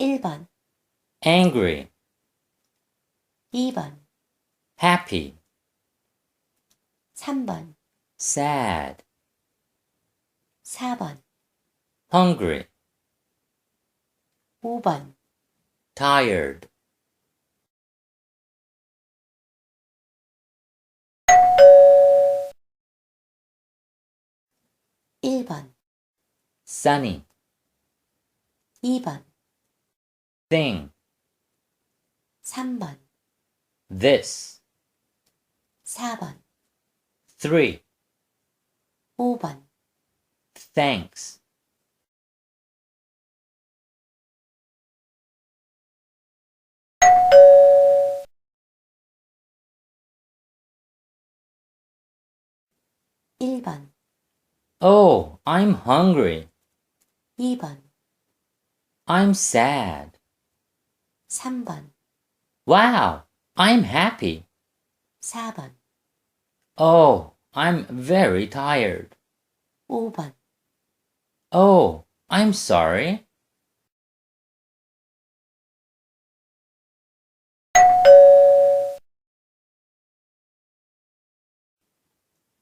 1번, angry, 2번, happy, 3번, sad, 4번, hungry, 5번, tired, 일번 sunny, 2번, thing, 3번, this, 4번, three, 5번, thanks, 일번 oh, I'm hungry, 2번, I'm sad, 3번, wow, I'm happy, 4번, oh, I'm very tired, 5번, oh, I'm sorry,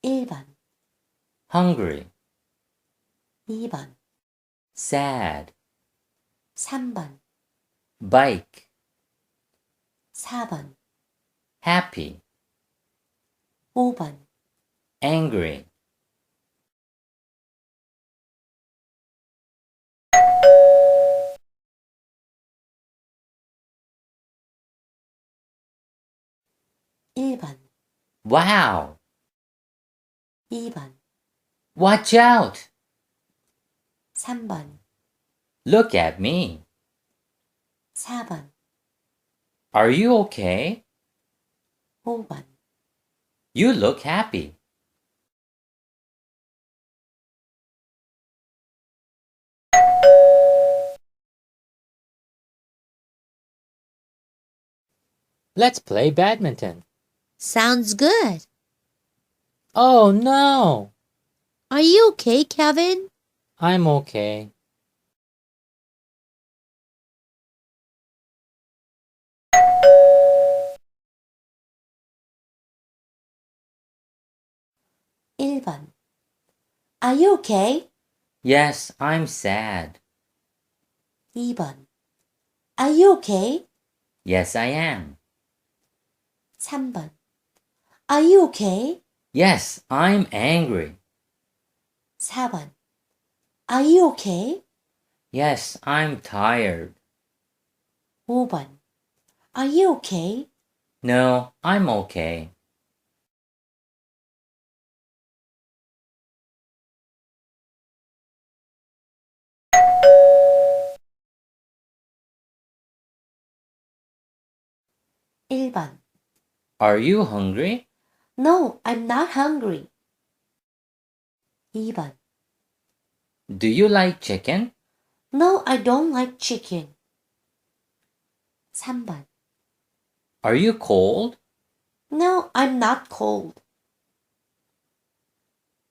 일번 hungry, 2번, sad, 3번, bike, 4번, happy, 5번, angry, 일번 wow, 2번, watch out, 3번, look at me, 4번, are you okay? 5번, You look happy. Let's play badminton. Sounds good. Oh no, Are you okay, Kevin? I'm okay. 일번 Are you okay? Yes, I'm sad. 2번 Are you okay? Yes, I am. 3번 Are you okay? Yes, I'm angry. 4번 Are you okay? Yes, I'm tired. 5번 Are you okay? No, I'm okay. 일번 Are you hungry? No, I'm not hungry. 2번 Do you like chicken? No, I don't like chicken. 3번 Are you cold? No, I'm not cold.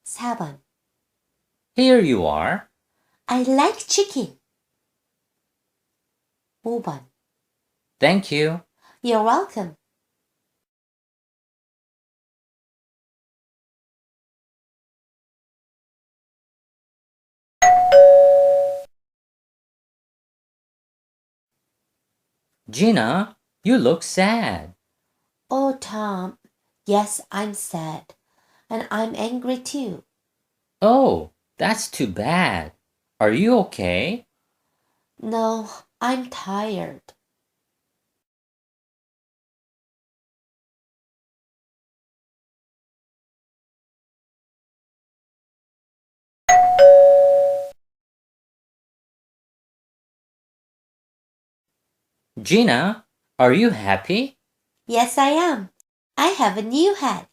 4번 Here you are. I like chicken. 5번 Thank you. You're welcome. Gina, you look sad. Oh, Tom. Yes, I'm sad. And I'm angry too. Oh, that's too bad. Are you okay? No, I'm tired. Gina, are you happy? Yes, I am. I have a new hat.